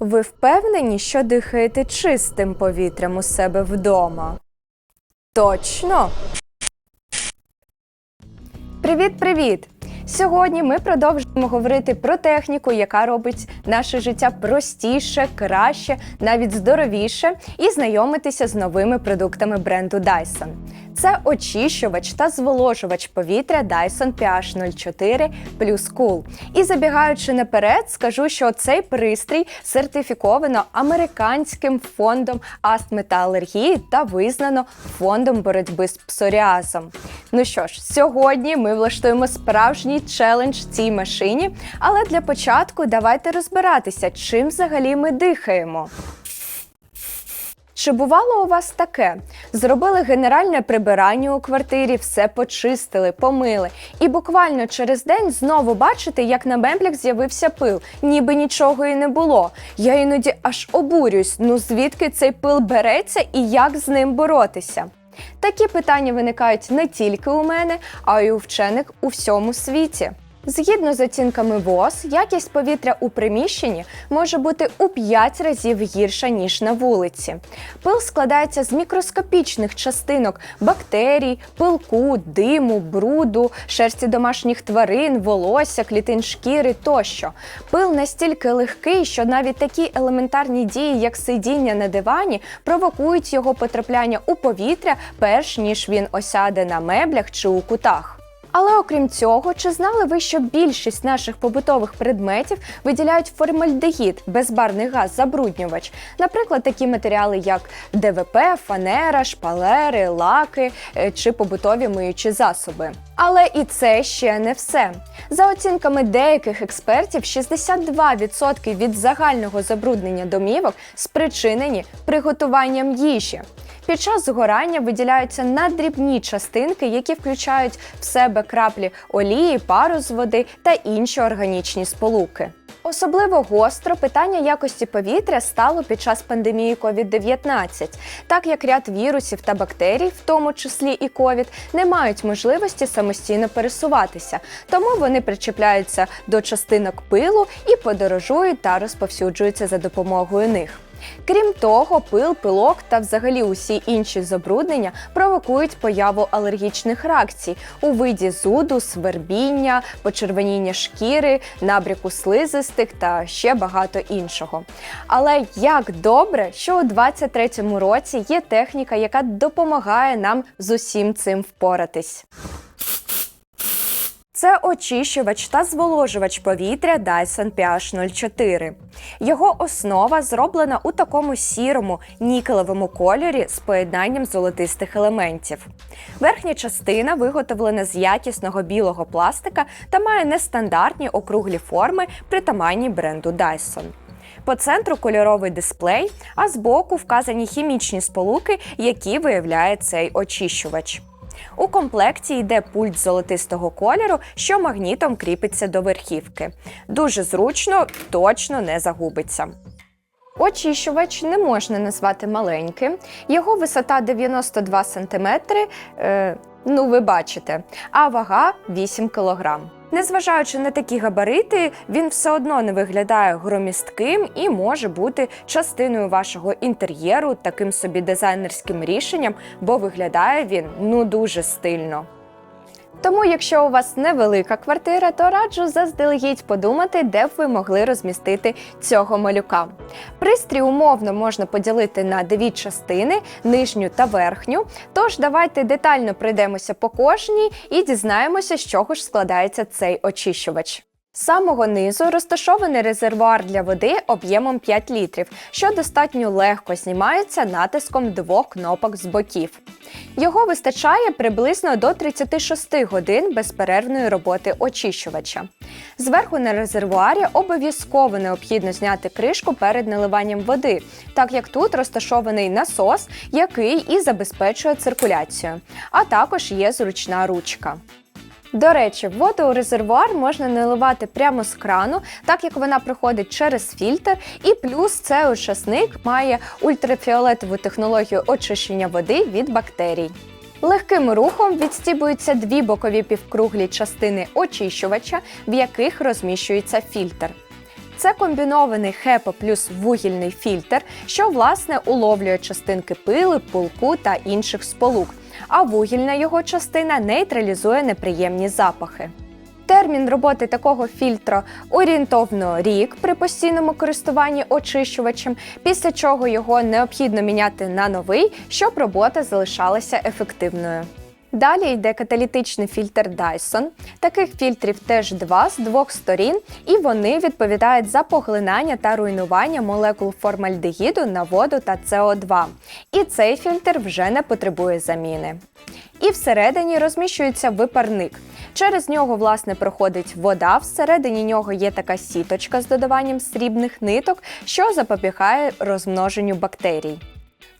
Ви впевнені, що дихаєте чистим повітрям у себе вдома? Точно. Привіт-привіт! Сьогодні ми продовжуємо говорити про техніку, яка робить наше життя простіше, краще, навіть здоровіше, і знайомитися з новими продуктами бренду Dyson. Це очищувач та зволожувач повітря Dyson PH04 Plus Cool. І забігаючи наперед, скажу, що цей пристрій сертифіковано американським фондом астми алергії та визнано фондом боротьби з псоріазом. Ну що ж, сьогодні ми влаштуємо справжній челендж цій машині, але для початку давайте розбиратися, чим взагалі ми дихаємо. Чи бувало у вас таке? Зробили генеральне прибирання у квартирі, все почистили, помили, і буквально через день знову бачите, як на меблях з'явився пил, ніби нічого і не було. Я іноді аж обурююсь, ну звідки цей пил береться і як з ним боротися? Такі питання виникають не тільки у мене, а й у вчених у всьому світі. Згідно з оцінками ВОЗ, якість повітря у приміщенні може бути у 5 разів гірша, ніж на вулиці. Пил складається з мікроскопічних частинок бактерій, пилку, диму, бруду, шерсті домашніх тварин, волосся, клітин шкіри тощо. Пил настільки легкий, що навіть такі елементарні дії, як сидіння на дивані, провокують його потрапляння у повітря, перш ніж він осяде на меблях чи у кутах. Але окрім цього, чи знали ви, що більшість наших побутових предметів виділяють формальдегід, безбарний газ, забруднювач, наприклад, такі матеріали, як ДВП, фанера, шпалери, лаки е, чи побутові миючі засоби. Але і це ще не все. За оцінками деяких експертів, 62% від загального забруднення домівок спричинені приготуванням їжі. Під час згорання виділяються надрібні частинки, які включають в себе краплі олії, пару з води та інші органічні сполуки. Особливо гостро питання якості повітря стало під час пандемії COVID-19, так як ряд вірусів та бактерій, в тому числі і COVID, не мають можливості самостійно пересуватися, тому вони причіпляються до частинок пилу і подорожують та розповсюджуються за допомогою них. Крім того, пил, пилок та взагалі усі інші забруднення провокують появу алергічних реакцій у виді зуду, свербіння, почервоніння шкіри, набряку слизистих та ще багато іншого. Але як добре, що у 2023 році є техніка, яка допомагає нам з усім цим впоратись. Це очищувач та зволожувач повітря Dyson PH04. Його основа зроблена у такому сірому нікелевому кольорі з поєднанням золотистих елементів. Верхня частина виготовлена з якісного білого пластика та має нестандартні округлі форми, притаманні бренду Dyson. По центру кольоровий дисплей, а збоку вказані хімічні сполуки, які виявляє цей очищувач. У комплекті йде пульт золотистого кольору, що магнітом кріпиться до верхівки. Дуже зручно, точно не загубиться. Очищувач не можна назвати маленьким. Його висота 92 см, е, ну ви бачите, а вага 8 кг. Незважаючи на такі габарити, він все одно не виглядає громістким і може бути частиною вашого інтер'єру, таким собі дизайнерським рішенням, бо виглядає він ну дуже стильно. Тому, якщо у вас невелика квартира, то раджу заздалегідь подумати, де б ви могли розмістити цього малюка. Пристрій умовно можна поділити на дві частини нижню та верхню. Тож давайте детально пройдемося по кожній і дізнаємося, з чого ж складається цей очищувач. З самого низу розташований резервуар для води об'ємом 5 літрів, що достатньо легко знімається натиском двох кнопок з боків. Його вистачає приблизно до 36 годин безперервної роботи очищувача. Зверху на резервуарі обов'язково необхідно зняти кришку перед наливанням води, так як тут розташований насос, який і забезпечує циркуляцію, а також є зручна ручка. До речі, воду у резервуар можна наливати прямо з крану, так як вона проходить через фільтр, і плюс цей очисник має ультрафіолетову технологію очищення води від бактерій. Легким рухом відстібуються дві бокові півкруглі частини очищувача, в яких розміщується фільтр. Це комбінований HEPA плюс вугільний фільтр, що власне уловлює частинки пили, пулку та інших сполук, а вугільна його частина нейтралізує неприємні запахи. Термін роботи такого фільтра орієнтовно рік при постійному користуванні очищувачем, після чого його необхідно міняти на новий, щоб робота залишалася ефективною. Далі йде каталітичний фільтр Dyson. Таких фільтрів теж два з двох сторін, і вони відповідають за поглинання та руйнування молекул формальдегіду на воду та СО2. І цей фільтр вже не потребує заміни. І всередині розміщується випарник. Через нього, власне, проходить вода. Всередині нього є така сіточка з додаванням срібних ниток, що запобігає розмноженню бактерій.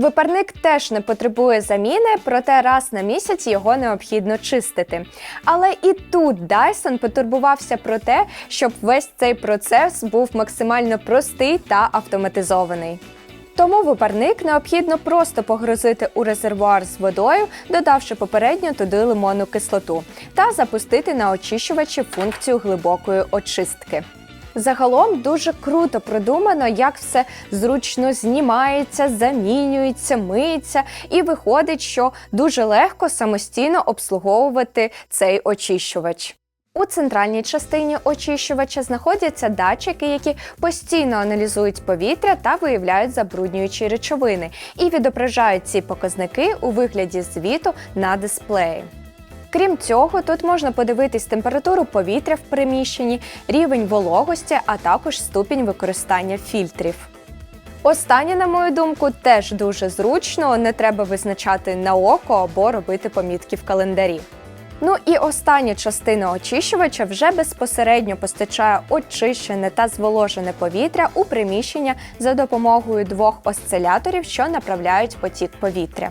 Випарник теж не потребує заміни, проте раз на місяць його необхідно чистити. Але і тут Dyson потурбувався про те, щоб весь цей процес був максимально простий та автоматизований. Тому випарник необхідно просто погрузити у резервуар з водою, додавши попередньо туди лимонну кислоту, та запустити на очищувачі функцію глибокої очистки. Загалом дуже круто продумано, як все зручно знімається, замінюється, миється, і виходить, що дуже легко самостійно обслуговувати цей очищувач. У центральній частині очищувача знаходяться датчики, які постійно аналізують повітря та виявляють забруднюючі речовини, і відображають ці показники у вигляді звіту на дисплеї. Крім цього, тут можна подивитись температуру повітря в приміщенні, рівень вологості, а також ступінь використання фільтрів. Останнє, на мою думку, теж дуже зручно, не треба визначати на око або робити помітки в календарі. Ну і остання частина очищувача вже безпосередньо постачає очищене та зволожене повітря у приміщення за допомогою двох осциляторів, що направляють потік повітря.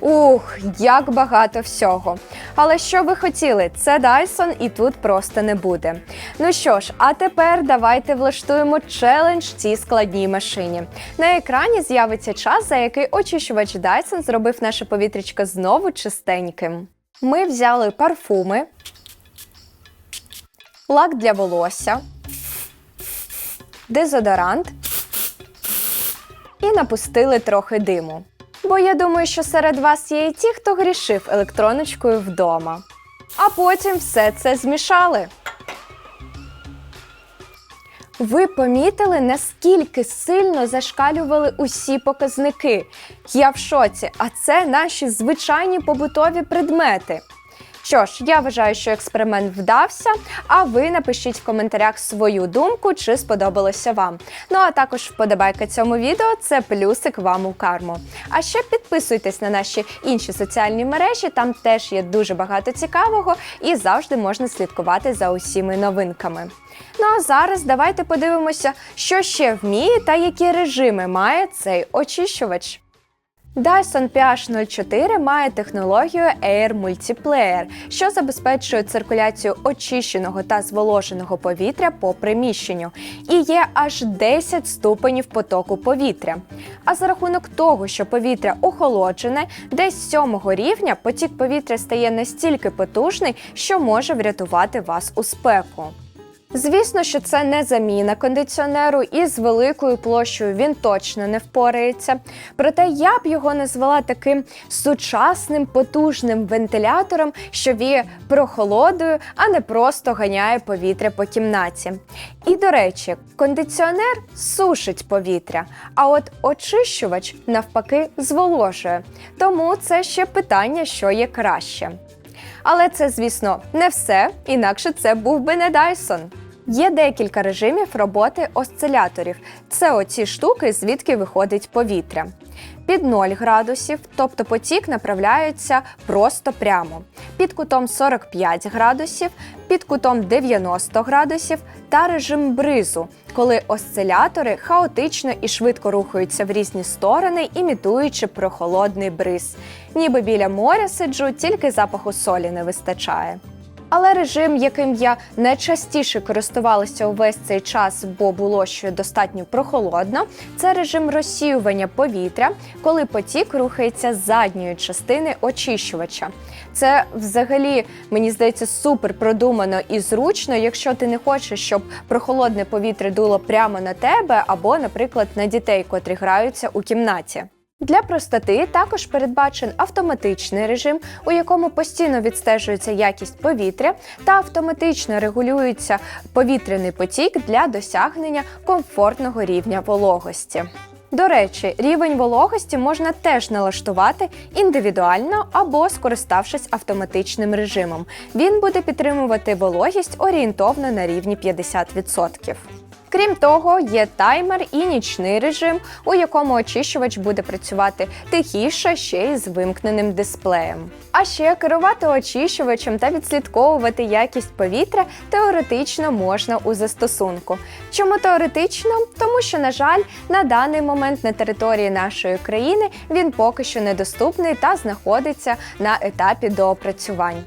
Ух, як багато всього. Але що ви хотіли? Це Dyson і тут просто не буде. Ну що ж, а тепер давайте влаштуємо челендж цій складній машині. На екрані з'явиться час, за який очищувач Dyson зробив наше повітрячко знову чистеньким. Ми взяли парфуми, лак для волосся, дезодорант і напустили трохи диму. Бо я думаю, що серед вас є і ті, хто грішив електроночкою вдома. А потім все це змішали. Ви помітили, наскільки сильно зашкалювали усі показники. Я в шоці, а це наші звичайні побутові предмети. Що ж, я вважаю, що експеримент вдався. А ви напишіть в коментарях свою думку, чи сподобалося вам. Ну а також вподобайка цьому відео це плюсик вам у карму. А ще підписуйтесь на наші інші соціальні мережі, там теж є дуже багато цікавого і завжди можна слідкувати за усіми новинками. Ну а зараз давайте подивимося, що ще вміє та які режими має цей очищувач. Dyson PH04 має технологію Air Multiplayer, що забезпечує циркуляцію очищеного та зволоженого повітря по приміщенню, і є аж 10 ступенів потоку повітря. А за рахунок того, що повітря охолоджене, десь сьомого рівня потік повітря стає настільки потужний, що може врятувати вас у спеку. Звісно, що це не заміна кондиціонеру, і з великою площею він точно не впорається. Проте я б його назвала таким сучасним потужним вентилятором, що віє прохолодою, а не просто ганяє повітря по кімнаті. І до речі, кондиціонер сушить повітря, а от очищувач навпаки зволожує. Тому це ще питання, що є краще. Але це, звісно, не все, інакше це був би не Dyson. Є декілька режимів роботи осциляторів. Це оці штуки, звідки виходить повітря. Під 0 градусів, тобто потік направляється просто прямо. Під кутом 45 градусів, під кутом 90 градусів та режим бризу, коли осцилятори хаотично і швидко рухаються в різні сторони, імітуючи прохолодний бриз. Ніби біля моря сиджу, тільки запаху солі не вистачає. Але режим, яким я найчастіше користувалася увесь цей час, бо було ще достатньо прохолодно, це режим розсіювання повітря, коли потік рухається задньої частини очищувача. Це взагалі мені здається супер продумано і зручно, якщо ти не хочеш, щоб прохолодне повітря дуло прямо на тебе або, наприклад, на дітей, котрі граються у кімнаті. Для простоти також передбачен автоматичний режим, у якому постійно відстежується якість повітря та автоматично регулюється повітряний потік для досягнення комфортного рівня вологості. До речі, рівень вологості можна теж налаштувати індивідуально або скориставшись автоматичним режимом. Він буде підтримувати вологість орієнтовно на рівні 50%. Крім того, є таймер і нічний режим, у якому очищувач буде працювати тихіше ще й з вимкненим дисплеєм. А ще керувати очищувачем та відслідковувати якість повітря теоретично можна у застосунку. Чому теоретично? Тому що, на жаль, на даний момент на території нашої країни він поки що недоступний та знаходиться на етапі доопрацювань.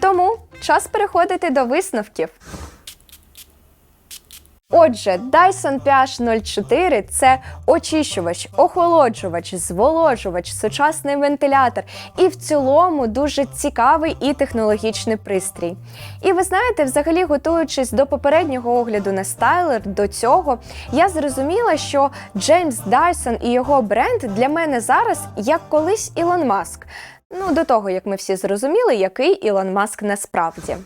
Тому час переходити до висновків. Отже, Dyson PH 04 – це очищувач, охолоджувач, зволожувач, сучасний вентилятор і в цілому дуже цікавий і технологічний пристрій. І ви знаєте, взагалі, готуючись до попереднього огляду на стайлер, до цього я зрозуміла, що Джеймс Дайсон і його бренд для мене зараз як колись Ілон Маск. Ну, до того як ми всі зрозуміли, який Ілон Маск насправді.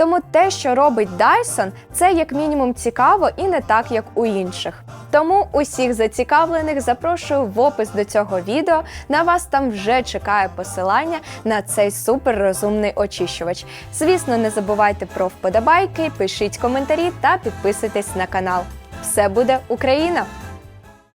Тому те, що робить Dyson, це як мінімум цікаво і не так, як у інших. Тому усіх зацікавлених запрошую в опис до цього відео. На вас там вже чекає посилання на цей суперрозумний очищувач. Звісно, не забувайте про вподобайки, пишіть коментарі та підписуйтесь на канал. Все буде Україна!